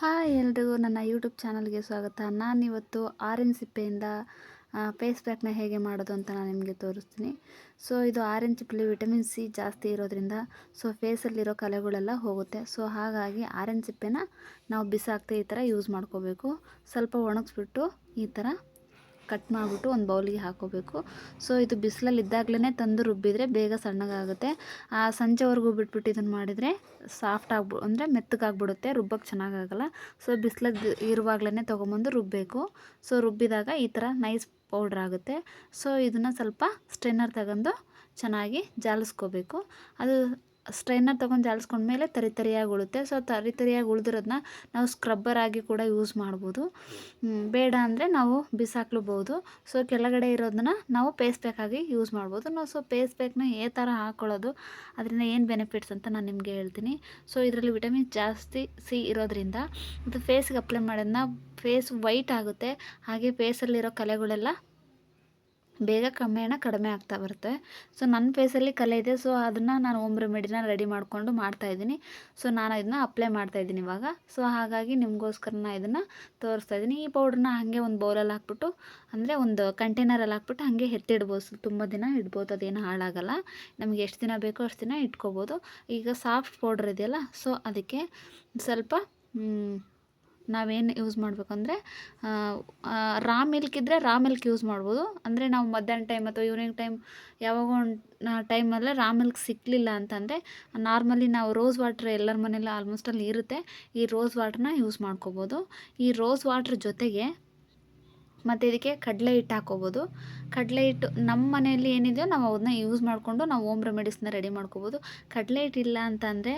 Hi ಎಲ್ರಿಗೂ, ನನ್ನ YouTube ಚಾನಲ್ಗೆ ಸ್ವಾಗತ. ನಾನಿವತ್ತು ಆರೆಂಜ್ ಸಿಪ್ಪೆಯಿಂದ ಫೇಸ್ ಪ್ಯಾಕ್ನ ಹೇಗೆ ಮಾಡೋದು ಅಂತ ನಾನು ನಿಮಗೆ ತೋರಿಸ್ತೀನಿ. ಸೊ, ಇದು ಆರೆಂಜ್ ಸಿಪ್ಪೆಲಿ ವಿಟಮಿನ್ ಸಿ ಜಾಸ್ತಿ ಇರೋದ್ರಿಂದ, ಸೊ, ಫೇಸಲ್ಲಿರೋ ಕಲೆಗಳೆಲ್ಲ ಹೋಗುತ್ತೆ. ಸೊ, ಹಾಗಾಗಿ ಆರೆಂಜ್ ಸಿಪ್ಪೆನ ನಾವು ಬಿಸಾಕ್ತೆ ಈ ಥರ ಯೂಸ್ ಮಾಡ್ಕೋಬೇಕು. ಸ್ವಲ್ಪ ಒಣಗಿಸ್ಬಿಟ್ಟು ಈ ಥರ ಕಟ್ ಮಾಡಿಬಿಟ್ಟು ಒಂದು ಬೌಲಿಗೆ ಹಾಕೋಬೇಕು. ಸೊ, ಇದು ಬಿಸಿಲಲ್ಲಿ ಇದ್ದಾಗಲೇ ತಂದು ರುಬ್ಬಿದರೆ ಬೇಗ ಸಣ್ಣಗಾಗುತ್ತೆ. ಆ ಸಂಜೆವರೆಗೂ ಬಿಟ್ಬಿಟ್ಟು ಇದನ್ನು ಮಾಡಿದರೆ ಸಾಫ್ಟ್ ಆಗ್ಬಿ, ಅಂದರೆ ಮೆತ್ತಗಾಗ್ಬಿಡುತ್ತೆ ರುಬ್ಬಕ್ಕೆ ಚೆನ್ನಾಗಾಗಲ್ಲ. ಸೊ ಬಿಸಿಲದ್ದು ಇರುವಾಗಲೇ ತೊಗೊಂಬಂದು ರುಬ್ಬಬೇಕು ಸೊ, ರುಬ್ಬಿದಾಗ ಈ ಥರ ನೈಸ್ ಪೌಡ್ರ್ ಆಗುತ್ತೆ. ಸೊ, ಇದನ್ನು ಸ್ವಲ್ಪ ಸ್ಟ್ರೈನರ್ ತಗೊಂಡು ಚೆನ್ನಾಗಿ ಜಾಲಿಸ್ಕೋಬೇಕು. ಅದು ಸ್ಟ್ರೈನರ್ ತೊಗೊಂಡು ಜಾಲಿಸ್ಕೊಂಡ್ಮೇಲೆ ತರಿ ತರಿಯಾಗಿ ಉಳುತ್ತೆ. ಸೊ ತರಿ ತರಿಯಾಗಿ ಉಳಿದಿರೋದನ್ನ ನಾವು ಸ್ಕ್ರಬ್ಬರ್ ಆಗಿ ಕೂಡ ಯೂಸ್ ಮಾಡ್ಬೋದು. ಬೇಡ ಅಂದರೆ ನಾವು ಬಿಸಾಕ್ಲೂಬೋದು ಸೊ ಕೆಳಗಡೆ ಇರೋದನ್ನ ನಾವು ಪೇಸ್ ಪ್ಯಾಕಾಗಿ ಯೂಸ್ ಮಾಡ್ಬೋದು. ನಾವು ಸೊ ಪೇಸ್ ಪ್ಯಾಕ್ನ ಏ ಥರ ಹಾಕ್ಕೊಳ್ಳೋದು ಅದರಿಂದ ಏನು ಬೆನಿಫಿಟ್ಸ್ ಅಂತ ನಾನು ನಿಮಗೆ ಹೇಳ್ತೀನಿ. ಸೊ ಇದರಲ್ಲಿ ವಿಟಮಿನ್ ಜಾಸ್ತಿ ಸಿ ಇರೋದ್ರಿಂದ ಮತ್ತು ಫೇಸ್ಗೆ ಅಪ್ಲೈ ಮಾಡೋದನ್ನ ಫೇಸ್ ವೈಟ್ ಆಗುತ್ತೆ. ಹಾಗೆ ಫೇಸಲ್ಲಿರೋ ಕಲೆಗಳೆಲ್ಲ ಬೇಗ ಕ್ರಮೇಣ ಕಡಿಮೆ ಆಗ್ತಾ ಬರುತ್ತೆ. ಸೊ ನನ್ನ ಫೇಸಲ್ಲಿ ಕಲೆ ಇದೆ. ಸೊ ಅದನ್ನು ನಾನು ಓಮ್ ರೆಮಿಡಿನ ರೆಡಿ ಮಾಡಿಕೊಂಡು ಮಾಡ್ತಾಯಿದ್ದೀನಿ ಸೊ ನಾನು ಇದನ್ನ ಅಪ್ಲೈ ಮಾಡ್ತಾಯಿದ್ದೀನಿ ಇವಾಗ. ಸೊ ಹಾಗಾಗಿ ನಿಮಗೋಸ್ಕರ ನಾನು ಇದನ್ನು ತೋರಿಸ್ತಾ ಇದ್ದೀನಿ. ಈ ಪೌಡ್ರನ್ನ ಹಾಗೆ ಒಂದು ಬೌಲಲ್ಲಿ ಹಾಕ್ಬಿಟ್ಟು, ಅಂದರೆ ಒಂದು ಕಂಟೈನರಲ್ಲಿ ಹಾಕ್ಬಿಟ್ಟು ಹಾಗೆ ಎತ್ತಿಡ್ಬೋದು ತುಂಬ ದಿನ ಇಡ್ಬೋದು. ಅದೇನು ಹಾಳಾಗಲ್ಲ. ನಮಗೆ ಎಷ್ಟು ದಿನ ಬೇಕೋ ಅಷ್ಟು ದಿನ ಇಟ್ಕೋಬೋದು. ಈಗ ಸಾಫ್ಟ್ ಪೌಡ್ರ್ ಇದೆಯಲ್ಲ ಸೊ ಅದಕ್ಕೆ ಸ್ವಲ್ಪ ನಾವೇನು ಯೂಸ್ ಮಾಡಬೇಕಂದ್ರೆ ರಾ ಮಿಲ್ಕ್ ಇದ್ದರೆ ರಾ ಮಿಲ್ಕ್ ಯೂಸ್ ಮಾಡ್ಬೋದು. ಅಂದರೆ ನಾವು ಮಧ್ಯಾಹ್ನ ಟೈಮ್ ಅಥವಾ ಈವ್ನಿಂಗ್ ಟೈಮ್ ಯಾವಾಗ ಒಂದು ಟೈಮಲ್ಲೇ ರಾ ಮಿಲ್ಕ್ ಸಿಕ್ಕಲಿಲ್ಲ ಅಂತಂದರೆ ನಾರ್ಮಲಿ ನಾವು ರೋಸ್ ವಾಟ್ರ್ ಎಲ್ಲರ ಮನೇಲಿ ಆಲ್ಮೋಸ್ಟ್ ಅಲ್ಲಿ ಇರುತ್ತೆ. ಈ ರೋಸ್ ವಾಟ್ರನ್ನ ಯೂಸ್ ಮಾಡ್ಕೋಬೋದು. ಈ ರೋಸ್ ವಾಟ್ರ್ ಜೊತೆಗೆ ಮತ್ತು ಇದಕ್ಕೆ ಕಡಲೆ ಹಿಟ್ಟು ಹಾಕ್ಕೋಬೋದು ಕಡಲೆ ಹಿಟ್ಟು ನಮ್ಮ ಮನೆಯಲ್ಲಿ ಏನಿದೆಯೋ ನಾವು ಅದನ್ನ ಯೂಸ್ ಮಾಡಿಕೊಂಡು ನಾವು ಓಮ್ ರೆಮಿಡೀಸ್ನ ರೆಡಿ ಮಾಡ್ಕೋಬೋದು. ಕಡಲೆ ಹಿಟ್ಟು ಇಲ್ಲ ಅಂತಂದರೆ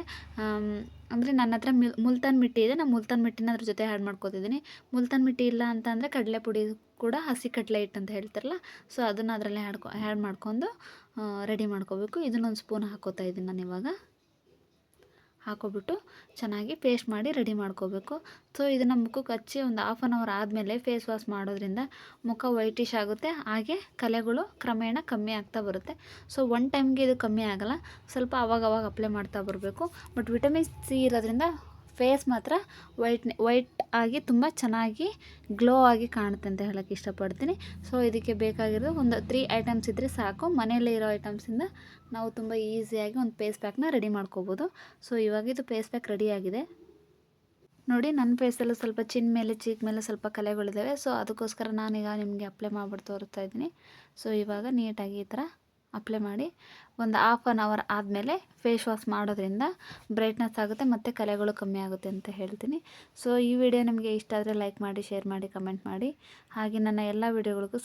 ಅಂದರೆ ನನ್ನ ಹತ್ರ ಮಿಲ್, ಮುಲ್ತಾನ್ ಮಿಟ್ಟಿ ಇದೆ. ನಾನು ಮುಲ್ತಾನ್ ಮಿಟ್ಟಿನ ಅದ್ರ ಜೊತೆ ಆ್ಯಡ್ ಮಾಡ್ಕೋತಿದ್ದೀನಿ. ಮುಲ್ತಾನ್ ಮಿಟ್ಟಿ ಇಲ್ಲ ಅಂತಂದರೆ ಕಡಲೆ ಪುಡಿ ಕೂಡ ಹಸಿ ಕಡಲೆ ಹಿಟ್ಟು ಅಂತ ಹೇಳ್ತಾರಲ್ಲ ಸೊ ಅದನ್ನು ಅದರಲ್ಲೇ ಆ್ಯಡ್ ಆ್ಯಡ್ ಮಾಡ್ಕೊಂಡು ರೆಡಿ ಮಾಡ್ಕೋಬೇಕು. ಇದನ್ನೊಂದು ಸ್ಪೂನ್ ಹಾಕೋತಾ ಇದ್ದೀನಿ ನಾನು ಇವಾಗ. ಹಾಕೊಬಿಟ್ಟು ಚೆನ್ನಾಗಿ ಪೇಸ್ಟ್ ಮಾಡಿ ರೆಡಿ ಮಾಡ್ಕೋಬೇಕು. ಸೊ ಇದನ್ನು ಮುಖಕ್ಕೆ ಹಚ್ಚಿ ಒಂದು ಹಾಫ್ ಆನ್ ಅವರ್ ಆದಮೇಲೆ ಫೇಸ್ ವಾಶ್ ಮಾಡೋದ್ರಿಂದ ಮುಖ ವೈಟಿಶ್ ಆಗುತ್ತೆ. ಹಾಗೆ ಕಲೆಗಳು ಕ್ರಮೇಣ ಕಮ್ಮಿ ಆಗ್ತಾ ಬರುತ್ತೆ. ಸೊ ಒನ್ ಟೈಮ್ಗೆ ಇದು ಕಮ್ಮಿ ಆಗೋಲ್ಲ. ಸ್ವಲ್ಪ ಅವಾಗ ಅಪ್ಲೈ ಮಾಡ್ತಾ ಬರಬೇಕು. ಬಟ್ ವಿಟಮಿನ್ ಸಿ ಇರೋದ್ರಿಂದ ಫೇಸ್ ಮಾತ್ರ ವೈಟ್ ವೈಟ್ ಆಗಿ ತುಂಬ ಚೆನ್ನಾಗಿ ಗ್ಲೋ ಆಗಿ ಕಾಣುತ್ತೆ ಅಂತ ಹೇಳೋಕ್ಕೆ ಇಷ್ಟಪಡ್ತೀನಿ. ಸೊ, ಇದಕ್ಕೆ ಬೇಕಾಗಿರೋದು ಒಂದು ತ್ರೀ ಐಟಮ್ಸ್ ಇದ್ದರೆ ಸಾಕು. ಮನೆಯಲ್ಲೇ ಇರೋ ಐಟಮ್ಸಿಂದ ನಾವು ತುಂಬ ಈಸಿಯಾಗಿ ಒಂದು ಪೇಸ್ ಪ್ಯಾಕ್ನ ರೆಡಿ ಮಾಡ್ಕೋಬೋದು. ಸೊ, ಇವಾಗ ಇದು ಫೇಸ್ ಪ್ಯಾಕ್ ರೆಡಿಯಾಗಿದೆ ನೋಡಿ, ನನ್ನ ಫೇಸಲ್ಲೂ ಸ್ವಲ್ಪ ಚಿನ್ ಮೇಲೆ, ಚೀಕ್ ಮೇಲೆ ಸ್ವಲ್ಪ ಕಲೆಗಳಿದ್ದಾವೆ ಸೊ, ಅದಕ್ಕೋಸ್ಕರ ನಾನೀಗ ನಿಮಗೆ ಅಪ್ಲೈ ಮಾಡಿಬಿಟ್ಟು ತೋರಿಸ್ತಾ ಇದ್ದೀನಿ. ಸೊ, ಇವಾಗ ನೀಟಾಗಿ ಈ ಥರ ಅಪ್ಲೈ ಮಾಡಿ ಒಂದು ಹಾಫ್ ಆನ್ ಅವರ್ ಆದಮೇಲೆ ಫೇಸ್ ವಾಶ್ ಮಾಡೋದ್ರಿಂದ ಬ್ರೈಟ್ನೆಸ್ ಆಗುತ್ತೆ ಮತ್ತು ಕಲೆಗಳು ಕಮ್ಮಿ ಆಗುತ್ತೆ ಅಂತ ಹೇಳ್ತೀನಿ. ಸೊ ಈ ವಿಡಿಯೋ ನಿಮಗೆ ಇಷ್ಟ ಆದರೆ ಲೈಕ್ ಮಾಡಿ ಶೇರ್ ಮಾಡಿ ಕಮೆಂಟ್ ಮಾಡಿ. ಹಾಗೆ ನನ್ನ ಎಲ್ಲ ವಿಡಿಯೋಗಳಿಗೂ